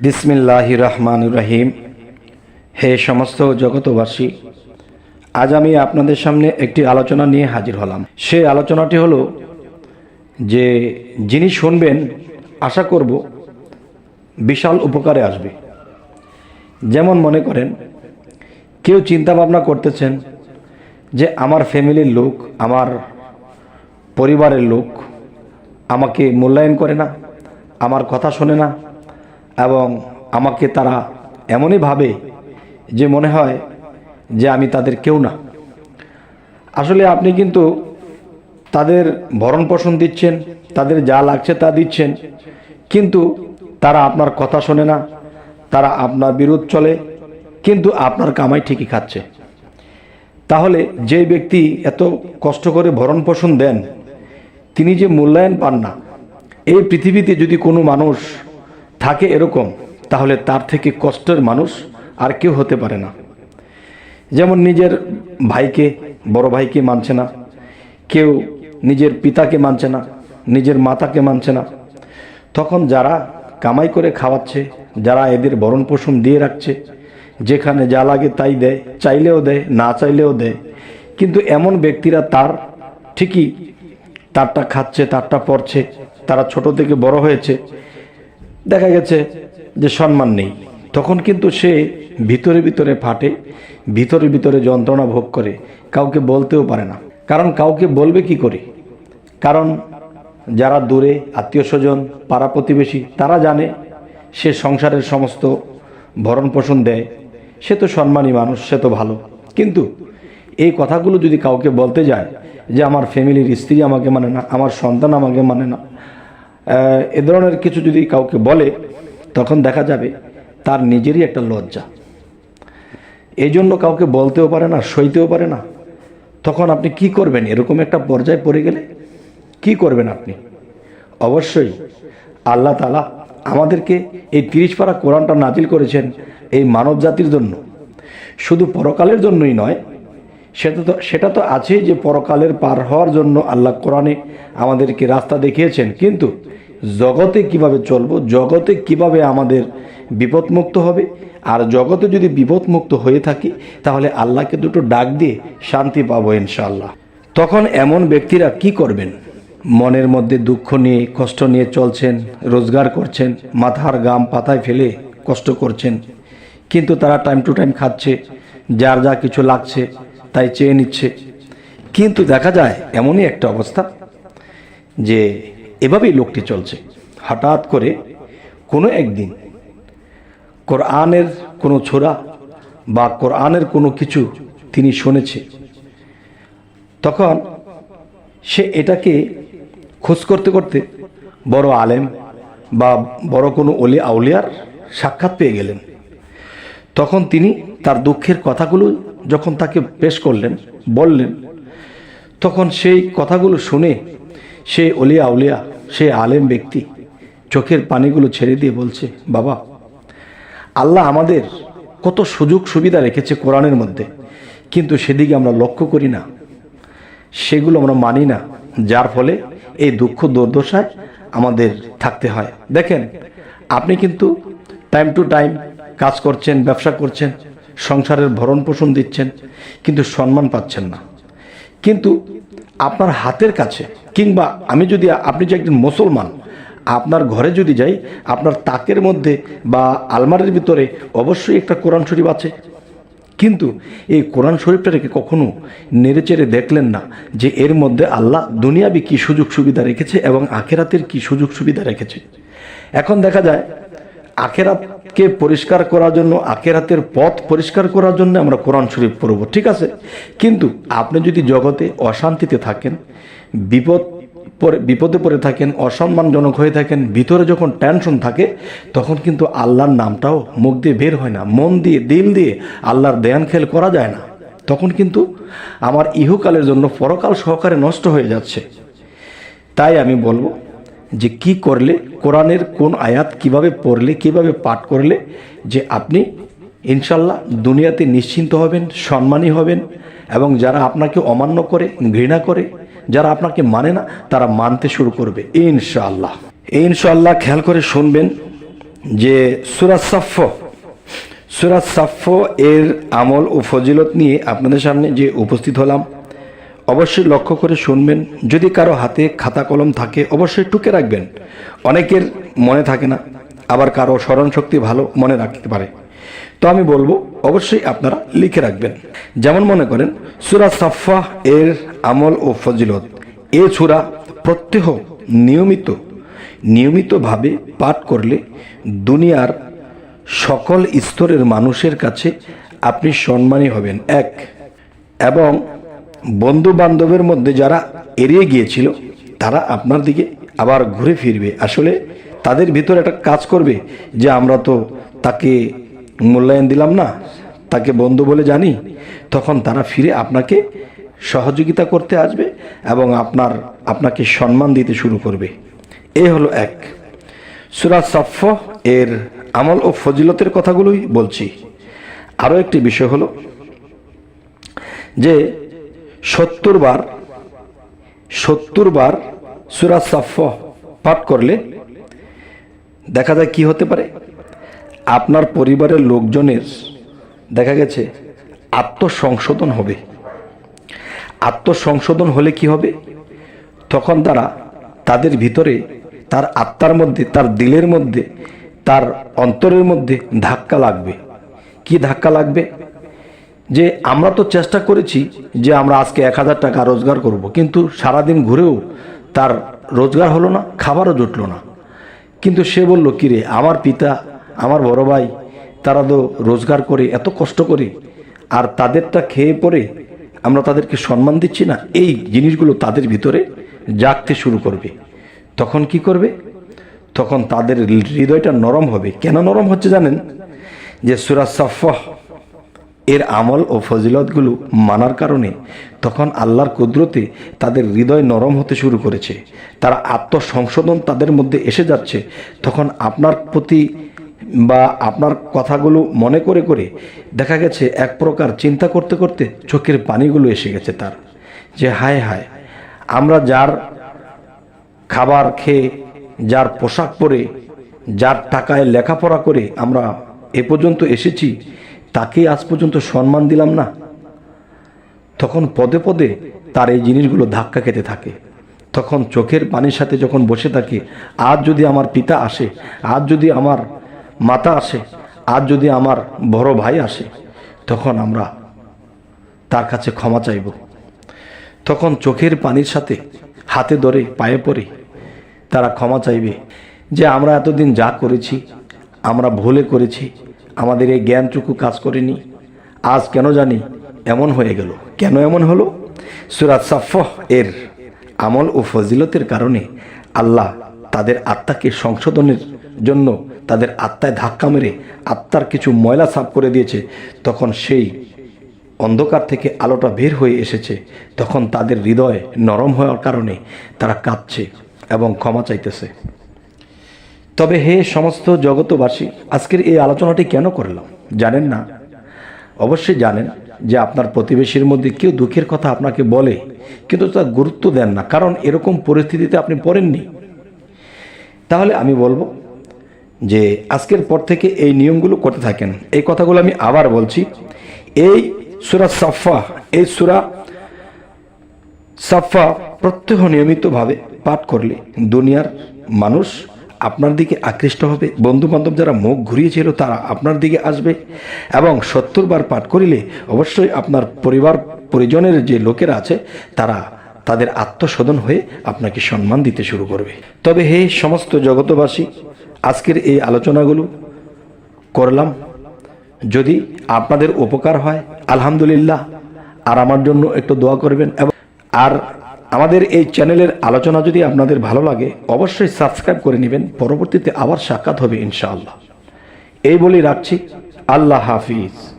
বিসমিল্লাহ রহমান রহিম। হে সমস্ত জগতবাসী, আজ আমি আপনাদের সামনে একটি আলোচনা নিয়ে হাজির হলাম। সেই আলোচনাটি হলো যে, যিনি শুনবেন, আশা করব বিশাল উপকারে আসবে। যেমন মনে করেন, কেউ চিন্তা ভাবনা করতেছেন যে, আমার ফ্যামিলির লোক, আমার পরিবারের লোক আমাকে মূল্যায়ন করে না, আমার কথা শোনে না এবং আমাকে তারা এমনই ভাবে যে মনে হয় যে আমি তাদের কেউ না। আসলে আপনি কিন্তু তাদের ভরণ পোষণ দিচ্ছেন, তাদের যা লাগছে তা দিচ্ছেন, কিন্তু তারা আপনার কথা শোনে না, তারা আপনার বিরোধ চলে, কিন্তু আপনার কামাই ঠিকই খাচ্ছে। তাহলে যে ব্যক্তি এত কষ্ট করে ভরণ পোষণ দেন, তিনি যে মূল্যায়ন পান না, এই পৃথিবীতে যদি কোনো মানুষ থাকে এরকম, তাহলে তার থেকে কষ্টের মানুষ আর কেউ হতে পারে না। যেমন নিজের ভাইকে, বড় ভাইকে মানছে না, কেউ নিজের পিতাকে মানছে না, নিজের মাতাকে মানছে না। তখন যারা কামাই করে খাওয়াচ্ছে, যারা এদের ভরণ পোষণ দিয়ে রাখছে, যেখানে যা লাগে তাই দেয়, চাইলেও দেয়, না চাইলেও দেয়। কিন্তু এমন ব্যক্তিরা তার ঠিকই, তারটা খাচ্ছে, তারটা পড়ছে তারা ছোট থেকে বড় হয়েছে দেখা গেছে যে সম্মান নেই। তখন কিন্তু সে ভিতরে ভিতরে ফাটে, ভিতরে ভিতরে যন্ত্রণা ভোগ করে, কাউকে বলতেও পারে না। কারণ কাউকে বলবে কি করে? কারণ যারা দূরে আত্মীয় স্বজন, পাড়া প্রতিবেশী, তারা জানে সে সংসারের সমস্ত ভরণ পোষণ দেয়, সে তো সম্মানী মানুষ, সে তো ভালো। কিন্তু এই কথাগুলো যদি কাউকে বলতে যায় যে আমার ফ্যামিলির স্ত্রী আমাকে মানে না, আমার সন্তান আমাকে মানে না এ ধরনের কিছু যদি কাউকে বলে, তখন দেখা যাবে তার নিজেরই একটা লজ্জা। এই জন্য কাউকে বলতেও পারে না, সইতেও পারে না। তখন আপনি কি করবেন? এরকম একটা পর্যায়ে পড়ে গেলে কি করবেন আপনি? অবশ্যই আল্লাহ তালা আমাদেরকে এই তিরিশ পারা কোরআনটা নাজিল করেছেন এই মানব জাতির জন্য। শুধু পরকালের জন্যই নয়, সেটা তো সেটা তো আছেই যে পরকালের পার হওয়ার জন্য আল্লাহ কোরআনে আমাদেরকে রাস্তা দেখিয়েছেন। কিন্তু জগতে কীভাবে চলবো, জগতে কীভাবে আমাদের বিপদমুক্ত হবে, আর জগতে যদি বিপদমুক্ত হয়ে থাকি, তাহলে আল্লাহকে দুটো ডাক দিয়ে শান্তি পাবো ইনশাআল্লাহ। তখন এমন ব্যক্তিরা কি করবেন? মনের মধ্যে দুঃখ নিয়ে, কষ্ট নিয়ে চলছেন, রোজগার করছেন, মাথার গাম পাতায় ফেলে কষ্ট করছেন। কিন্তু তারা টাইম টু টাইম খাচ্ছে, যার যা কিছু লাগছে, তাই চেয়ে নিচ্ছে। কিন্তু দেখা যায় এমনই একটা অবস্থা যে এভাবেই লোকটি চলছে। হঠাৎ করে কোনো একদিন কোরআনের কোনো ছোড়া বা কোরআনের কোনো কিছু তিনি শুনেছে। তখন সে এটাকে খোঁজ করতে করতে বড় আলেম বা বড় কোনো অলি আউলিয়ার সাক্ষাৎ পেয়ে গেলেন। তখন তিনি তার দুঃখের কথাগুলো যখন তাকে পেশ করলেন, বললেন, তখন সেই কথাগুলো শুনে সে অলিয়া আউলিয়া, সে আলেম ব্যক্তি। চোখের পানিগুলো ছেড়ে দিয়ে বলছে, বাবা, আল্লাহ আমাদের কত সুযোগ সুবিধা রেখেছে কোরআনের মধ্যে, কিন্তু সেদিকে আমরা লক্ষ্য করি না। সেগুলো আমরা মানি না, যার ফলে এই দুঃখ দুর্দশায় আমাদের থাকতে হয়। দেখেন, আপনি কিন্তু টাইম টু টাইম কাজ করছেন, ব্যবসা করছেন, সংসারের ভরণ পোষণ দিচ্ছেন, কিন্তু সম্মান পাচ্ছেন না। কিন্তু আপনার হাতের কাছে, কিংবা আমি যদি, আপনি যে একজন মুসলমান, আপনার ঘরে যদি যাই, আপনার তাকের মধ্যে বা আলমারির ভিতরে অবশ্যই একটা কোরআন শরীফ আছে। কিন্তু এই কোরআন শরীফটা রেখে কখনো নেড়েচেড়ে দেখলেন না যে এর মধ্যে আল্লাহ দুনিয়াবি কি সুযোগ সুবিধা রেখেছে এবং আখেরাতের কি সুযোগ সুবিধা রেখেছে। এখন দেখা যায় আখেরাতকে পরিষ্কার করার জন্য, আখেরাতের পথ পরিষ্কার করার জন্য আমরা কোরআন শরীফ পড়ব, ঠিক আছে? কিন্তু আপনি যদি জগতে অশান্তিতে থাকেন, বিপদ পরে বিপদে পড়ে থাকেন, অসম্মানজনক হয়ে থাকেন, ভিতরে যখন টেনশন থাকে, তখন কিন্তু আল্লাহর নামটাও মুখ দিয়ে বের হয় না, মন দিয়ে, দিল দিয়ে আল্লাহর দেয়ান খেল করা যায় না। তখন কিন্তু আমার ইহকালের জন্য পরকাল সহকারে নষ্ট হয়ে যাচ্ছে। তাই আমি বলব যে কি করলে, কোরআনের কোন আয়াত কীভাবে পড়লে, কীভাবে পাঠ করলে, যে আপনি ইনশাল্লাহ দুনিয়াতে নিশ্চিন্ত হবেন, সম্মানী হবেন, এবং যারা আপনাকে অমান্য করে, ঘৃণা করে, যারা আপনাকে মানে না, তারা মানতে শুরু করবে ইনশাআল্লাহ ইনশাআল্লাহ খেয়াল করে শুনবেন যে সুরাজ সাফ সুরাজ সাফ এর আমল ও ফজিলত নিয়ে আপনাদের সামনে যে উপস্থিত হলাম অবশ্যই লক্ষ্য করে শুনবেন। যদি কারও হাতে খাতা কলম থাকে, অবশ্যই টুকে রাখবেন। অনেকের মনে থাকে না, আবার কারও স্মরণ শক্তি ভালো মনে রাখতে পারে। তো আমি বলব, অবশ্যই আপনারা লিখে রাখবেন। যেমন মনে করেন, সুরা সাফা এর আমল ও ফজিলত। এ সুরা প্রত্যহ নিয়মিত, নিয়মিতভাবে পাঠ করলে দুনিয়ার সকল স্তরের মানুষের কাছে আপনি সম্মানী হবেন। এক, এবং বন্ধু বান্ধবের মধ্যে যারা এড়িয়ে গিয়েছিল, তারা আপনার দিকে আবার ঘুরে ফিরবে। আসলে তাদের ভিতরে একটা কাজ করবে যে আমরা তো তাকে মূল্যায়ন দিলাম না, তাকে বন্ধু বলে জানি, তখন তারা ফিরে আপনাকে সহযোগিতা করতে আসবে এবং আপনার, আপনাকে সম্মান দিতে শুরু করবে। এ হলো এক। সুরা সফ এর আমল ও ফজিলতের কথাগুলোই বলছি। আরও একটি বিষয় হলো যে সত্তর বার সত্তর বার সুরা সাফ পাঠ করলে দেখা যায় কি হতে পারে? আপনার পরিবারের লোকজনের দেখা গেছে আত্মসংশোধন হবে। আত্মসংশোধন হলে কি হবে? তখন তারা তাদের ভিতরে তার আত্মার মধ্যে, তার দিলের মধ্যে, তার অন্তরের মধ্যে ধাক্কা লাগবে। কি ধাক্কা লাগবে? যে আমরা তো চেষ্টা করেছি যে আমরা আজকে এক হাজার টাকা রোজগার করব, কিন্তু সারাদিন ঘুরেও তার রোজগার হলো না, খাবারও জুটলো না। কিন্তু সে বলল, কিরে, আমার পিতা, আমার বড় ভাই, তারা তো রোজগার করে এত কষ্ট করে, আর তাদেরটা খেয়ে পরে আমরা তাদেরকে সম্মান দিচ্ছি না, এই জিনিসগুলো তাদের ভিতরে জাগতে শুরু করবে। তখন কি করবে? তখন তাদের হৃদয়টা নরম হবে। কেন নরম হচ্ছে জানেন? যে সুরা সাফাহ এর আমল ও ফজিলতগুলো মানার কারণে তখন আল্লাহর কুদরতে তাদের হৃদয় নরম হতে শুরু করেছে। তারা আত্মসংশোধন তাদের মধ্যে এসে যাচ্ছে। তখন আপনার প্রতি বা আপনার কথাগুলো মনে করে করে দেখা গেছে এক প্রকার চিন্তা করতে করতে চোখের পানিগুলো এসে গেছে তার। যে হায় হায়, আমরা যার খাবার খেয়ে, যার পোশাক পরে, যার টাকায় লেখাপড়া করে আমরা এ পর্যন্ত এসেছি তাকে আজ পর্যন্ত সম্মান দিলাম না। তখন পদে পদে তার এই জিনিসগুলো ধাক্কা খেতে থাকে। তখন চোখের পানির সাথে যখন বসে থাকে, আজ যদি আমার পিতা আসে, আজ যদি আমার মাতা আসে, আজ যদি আমার বড় ভাই আসে, তখন আমরা তার কাছে ক্ষমা চাইব। তখন চোখের পানির সাথে হাতে ধরে পায়ে পড়ে তারা ক্ষমা চাইবে যে, আমরা এতদিন যা করেছি, আমরা ভুলে করেছি আমাদের এই জ্ঞানটুকু কাজ করেনি। আজ কেন জানি এমন হয়ে গেল। কেন এমন হলো? সুরাত সাফহ এর আমল ও ফজিলতের কারণে আল্লাহ তাদের আত্মাকে সংশোধনের জন্য তাদের আত্মায় ধাক্কা মেরে আত্মার কিছু ময়লা সাফ করে দিয়েছে। তখন সেই অন্ধকার থেকে আলোটা বের হয়ে এসেছে। তখন তাদের হৃদয় নরম হওয়ার কারণে তারা কাঁদছে এবং ক্ষমা চাইতেছে। তবে হে সমস্ত জগতবাসী আজকের এই আলোচনাটি কেন করলাম? জানেন না? অবশ্যই জানেন যে আপনার প্রতিবেশীর মধ্যে কেউ দুঃখের কথা আপনাকে বলে, কিন্তু তা গুরুত্ব দেন না, কারণ এরকম পরিস্থিতিতে আপনি পড়েননি। তাহলে আমি বলব যে আজকের পর থেকে এই নিয়মগুলো করতে থাকেন। এই কথাগুলো আমি আবার বলছি। এই সুরা সাফা এই সুরা সাফা প্রত্যহ নিয়মিতভাবে পাঠ করলে দুনিয়ার মানুষ আপনার দিকে আকৃষ্ট হবে। বন্ধু বান্ধব যারা মুখ ঘুরিয়েছিল তারা আপনার দিকে আসবে। এবং সত্তর বার পাঠ করিলে অবশ্যই আপনার পরিবার, পরিজনের যে লোকেরা আছে, তারা তাদের আত্মশোধন হয়ে আপনাকে সম্মান দিতে শুরু করবে। তবে হে সমস্ত জগতবাসী আজকের এই আলোচনাগুলো করলাম। যদি আপনাদের উপকার হয়, আলহামদুলিল্লাহ। আর আমার জন্য একটু দোয়া করবেন। এবং আর আমাদের এই চ্যানেলের আলোচনা যদি আপনাদের ভালো লাগে, অবশ্যই সাবস্ক্রাইব করে নেবেন। পরবর্তীতে আবার সাক্ষাৎ হবে ইনশাআল্লাহ। এই বলেই রাখছি। আল্লাহ হাফিজ।